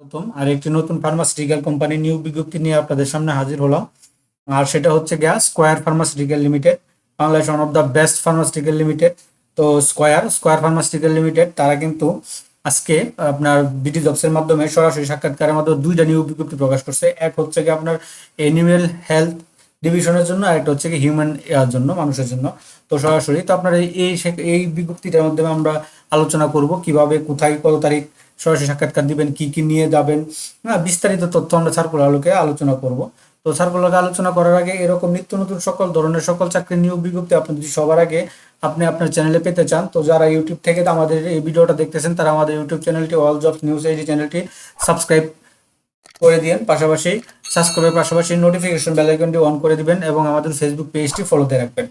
প্রথম। আর একটি নতুন ফার্মাসিউটিক্যাল কোম্পানি নিউ বিজ্ঞপ্তি নিয়ে আপনাদের সামনে হাজির হলাম। আর সেটা হচ্ছে গিয়া Square pharmaceutical limited Bangladesh one of the best pharmaceutical limited তো স্কোয়ার স্কোয়ার ফার্মাসিউটিক্যাল লিমিটেড তারা কিন্তু আজকে আপনার বিটি জবসের মাধ্যমে সরাসরি সাক্ষাৎকারের মাধ্যমে দুইটা নিউ বিজ্ঞপ্তি প্রকাশ করছে। এক হচ্ছে কি আপনার অ্যানিমেল হেলথ ডিভিশনের জন্য আর একটা হচ্ছে কি হিউম্যান এর জন্য, মানুষের জন্য। তো সরাসরি তো আপনার এই এই বিজ্ঞপ্তিটার মাধ্যমে আমরা আলোচনা করব কীভাবে, কোথায়, কত তারিখ সরাসরি সাক্ষাৎকার দিবেন, কি কি নিয়ে যাবেন হ্যাঁ বিস্তারিত তথ্য আমরা সার্কুলার আলোকে আলোচনা করব। তো সার্কুলারকে আলোচনা করার আগে এরকম নিত্য নতুন সকল ধরনের সকল চাকরি নিয়োগ বিজ্ঞপ্তি আপনি যদি সবার আগে আপনি আপনার চ্যানেলে পেতে চান, তো যারা ইউটিউব থেকে আমাদের এই ভিডিওটা দেখতেছেন, তারা আমাদের ইউটিউব চ্যানেলটি অল জব নিউজ এই চ্যানেলটি সাবস্ক্রাইব করে দিন পাশাপাশি সাবস্ক্রাইবের পাশাপাশি নোটিফিকেশন বেল আইকনটি অন করে দিবেন এবং আমাদের ফেসবুক পেজটি ফলোতে রাখবেন।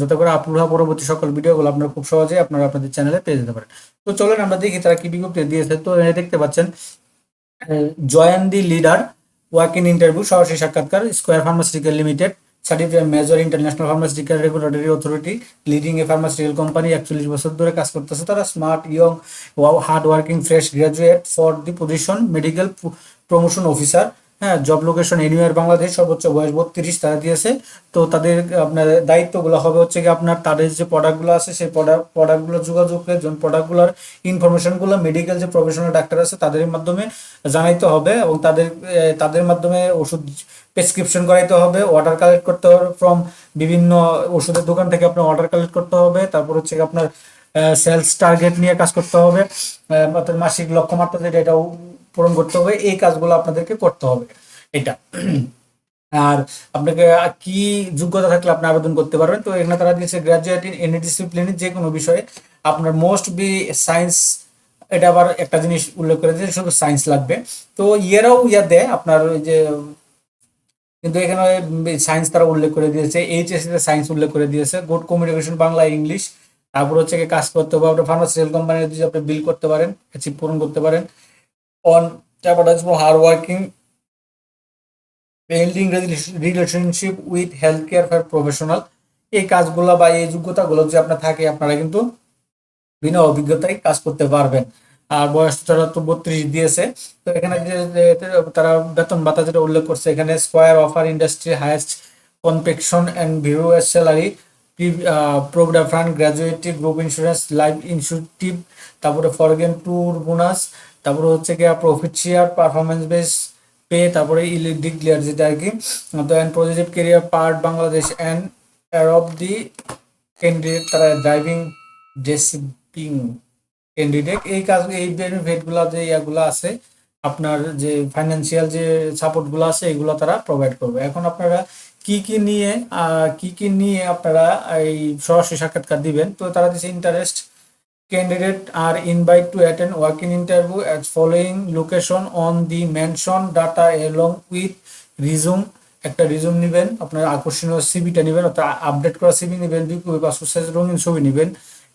যাতে করে আপলোড হওয়া পরবর্তী সকল ভিডিওগুলো আপনারা খুব সহজেই আপনারা আপনাদের চ্যানেলে পেয়ে যেতে পারেন। তো চলুন আমরা দেখি তারা কি বিজ্ঞপ্তি দিয়েছে। তো দেখতে পাচ্ছেন join the leader work in interview সরাসরি সাক্ষাৎকার Square pharmaceutical limited certificate major international pharmaceutical regulatory authority leading a pharmaceutical company একচল্লিশ বছর ধরে কাজ করতেছে। তারা smart young hard working fresh graduate for the position medical promotion officer হ্যাঁ job location anywhere Bangladesh সর্বোচ্চ বয়স বত্রিশ, তারা দিয়েছে। তো তাদের, আপনার দায়িত্বগুলো হবে হচ্ছে কি আপনার তাদের যে প্রোডাক্টগুলো আছে, সেই প্রোডাক্ট প্রোডাক্টগুলো যোগাযোগের জন্য প্রোডাক্টগুলোর ইনফরমেশনগুলো মেডিকেল যে প্রফেশনাল ডাক্তার আছে, তাদের মাধ্যমে জানাইতে হবে এবং তাদের তাদের মাধ্যমে ওষুধ প্রেসক্রিপশন করাইতে হবে অর্ডার কালেক্ট করতে হবে ফ্রম বিভিন্ন ওষুধের দোকান থেকে আপনার অর্ডার কালেক্ট করতে হবে, তারপর হচ্ছে আপনার সেলস টার্গেট নিয়ে কাজ করতে হবে। মাসিক লক্ষ্যমাত্রা যেটা, এটাও পূরণ করতে হবে, এই কাজগুলো আপনাদেরকে করতে হবে। এটা। আর আপনাকে কি যোগ্যতা থাকলে আপনি আবেদন করতে পারবেন। তো এখানে তারা দিয়েছে গ্রাজুয়েট ইন এনি ডিসিপ্লিনে যে কোনো বিষয়ে। আপনার মোস্ট বি সায়েন্স এটা আবার একটা জিনিস উল্লেখ করে দিয়েছে, শুধু সায়েন্স লাগবে। তো ইয়েরাও ইয়া দেয় আপনার ওই যে, কিন্তু এখানে সায়েন্স তারা উল্লেখ করে দিয়েছে এইচএসসি তে সায়েন্স উল্লেখ করে দিয়েছে গুড কমিউনিকেশন বাংলা ইংলিশ তারপর হচ্ছে কাজ করতে হবে, আপনার ফার্মাসিউটিক্যাল কোম্পানি যদি আপনি বিল করতে পারেন অ্যাচিভ পূরণ করতে পারেন। Hard working building relationship with health care for professional এই কাজগুলো বা এই যোগ্যতাগুলো যদি আপনার থাকে, আপনারা কিন্তু বিনা অভিজ্ঞতায় কাজ করতে পারবেন। আর বয়স তারা তো বত্রিশ দিয়েছে, তো এখানে তারা বেতন ভাতা যেটা উল্লেখ করছে, এখানে Square offer industry highest compensation and view salary provident fund gratuity group insurance life insurance তারপরে ফরগেন ট্যুর বোনাস তারপরে হচ্ছে গিয়ে profit share performance base pay তারপরে ডিক্লেয়ার যেটা আর কি, তো and positive career path Bangladesh and of the candidate তারা ড্রাইভিং ডেসিপিং ক্যান্ডিডেট এই কাজ, এই বেনিফিটগুলো যে ইয়াগুলো আছে, আপনার যে ফাইন্যান্সিয়াল যে সাপোর্টগুলো আছে, এগুলো তারা প্রোভাইড করবে। এখন আপনারা কি কি নিয়ে কি কি নিয়ে আপনারা এই সরাসরি সাক্ষাৎকার দিবেন, তো তারা দিচ্ছে interest candidate are invited to attend working interview as following location on the mentioned data along with resume, একটা রিজুম নেবেন, আপনার আকর্ষণীয় সিবিটা নেবেন, অর্থাৎ আপডেট করা সিবি নেবেন, দুই কপি রঙিন ছবি নেবেন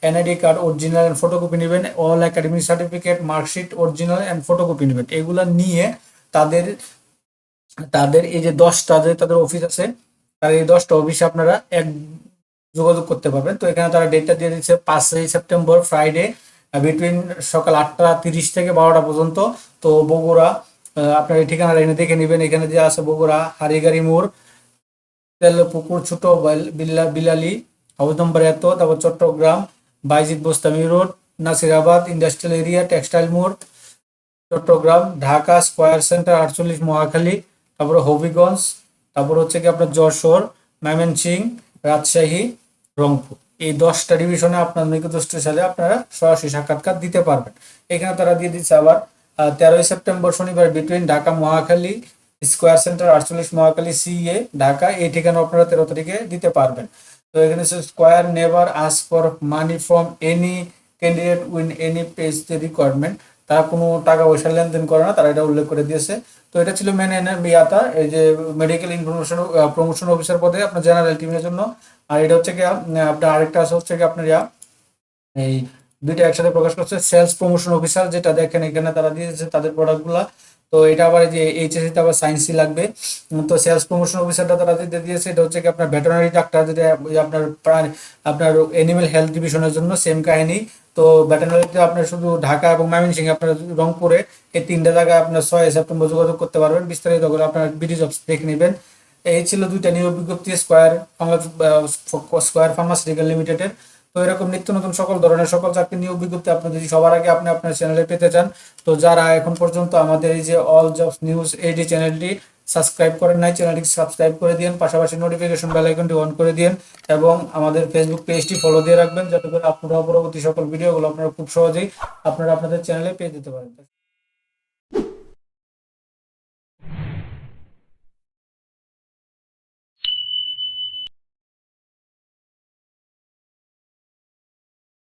NID card original and photocopy নেবেন all academic certificate marksheet original and photocopy নেবেন। এগুলা নিয়ে তাদের তাদের এই যে দশটা যে তাদের অফিস আছে, তার এই দশটা অফিসে আপনারা এক যোগাযোগ করতে পারবেন তো এখানে তারা ডেটটা দিয়ে দিচ্ছে পাঁচই সেপ্টেম্বর ফ্রাইডে বিটুইন সকাল আটটা তিরিশ থেকে বারোটা পর্যন্ত। তো বগুড়া আপনার এই ঠিকানাটা এনে দেখে নেবেন। এখানে যে আছে বগুড়া হারিগাড়ি মোড় তেল পুকুর ছোট বিল্লা- বিলালি হাউস নম্বর এত, তারপর Chittagong, Bayazid Bostami road, Nasirabad industrial area textile মোড়, চট্টগ্রাম, ঢাকা, স্কোয়ার সেন্টার, আটচল্লিশ মহাখালী, তারপরে হবিগঞ্জ, তারপর হচ্ছে কি আপনার যশোর ময়মনসিং রাজশাহী রংপুর। এই দশটা ডিভিশনে আপনার নিকটস্থ সালে আপনারা সরাসরি সাক্ষাৎকার দিতে পারবেন। এখানে তারা দিয়ে দিচ্ছে আবার তেরোই সেপ্টেম্বর শনিবার between Dhaka, Mohakhali Square centre, আটচল্লিশ মহাখালী, সিএ, ঢাকা, এই ঠিকানা আপনারা তেরো তারিখে দিতে পারবেন। তো এখানে Square, never ask for money from, any candidate win any page the requirement তারা কোনো টাকা পয়সা লেনদেন করে না, তারা এটা উল্লেখ করে দিয়েছে। তো এটা ছিল মেন ইয়াতা এই যে মেডিকেল ইনফরমেশন প্রমোশন অফিসার পদে আপনার জেনারেল টিমের জন্য। আর এটা হচ্ছে কি আপনার আরেকটা আছে হচ্ছে কি আপনার ইয়া, এই দুইটা একসাথে প্রকাশ করছে সেলস প্রমোশন অফিসার যেটা দেখেন এখানে তারা দিয়েছে, তাদের প্রোডাক্টগুলা তো এটা আবার যে এইচএসসি তে আবার সায়েন্সই লাগবে। তো সেলস প্রমোশন অফিসারটা তারা যেটা দিয়েছে, এটা হচ্ছে কি আপনার ভেটেরিনারি ডাক্তার যেটা আপনার আপনার এনিমেল হেলথ ডিভিশনের জন্য সেম কাহিনী। তো ভেটেরিনারিতে আপনার শুধু ঢাকা এবং ময়মনসিংহে আপনার রংপুরে এই তিনটা জায়গায় আপনার ছয় সেপ্টেম্বর যোগাযোগ করতে পারবেন। বিস্তারিত করে আপনার বিডি জবস দেখে নেবেন। এই ছিল দুইটা নিয়োগ বিজ্ঞপ্তি স্কোয়ার স্কোয়ার ফার্মাসিউটিক্যাল লিমিটেডের তো এরকম নিত্য নতুন সকল ধরনের সকল চাকরি নিয়োগ বিজ্ঞপ্তি আপনি যদি সবার আগে আপনি আপনার চ্যানেলে পেতে চান, তো যারা এখন পর্যন্ত আমাদের এই যে অল জবস নিউজ এইডি চ্যানেলটি সাবস্ক্রাইব করেন নাই চ্যানেলটি সাবস্ক্রাইব করে দিন পাশাপাশি নোটিফিকেশন বেল আইকনটি অন করে দিন এবং আমাদের ফেসবুক পেজটি ফলো দিয়ে রাখবেন, যাতে করে আপনারা পরবর্তী সকল ভিডিওগুলো আপনারা খুব সহজেই আপনারা আপনাদের চ্যানেলে পেয়ে যেতে পারেন।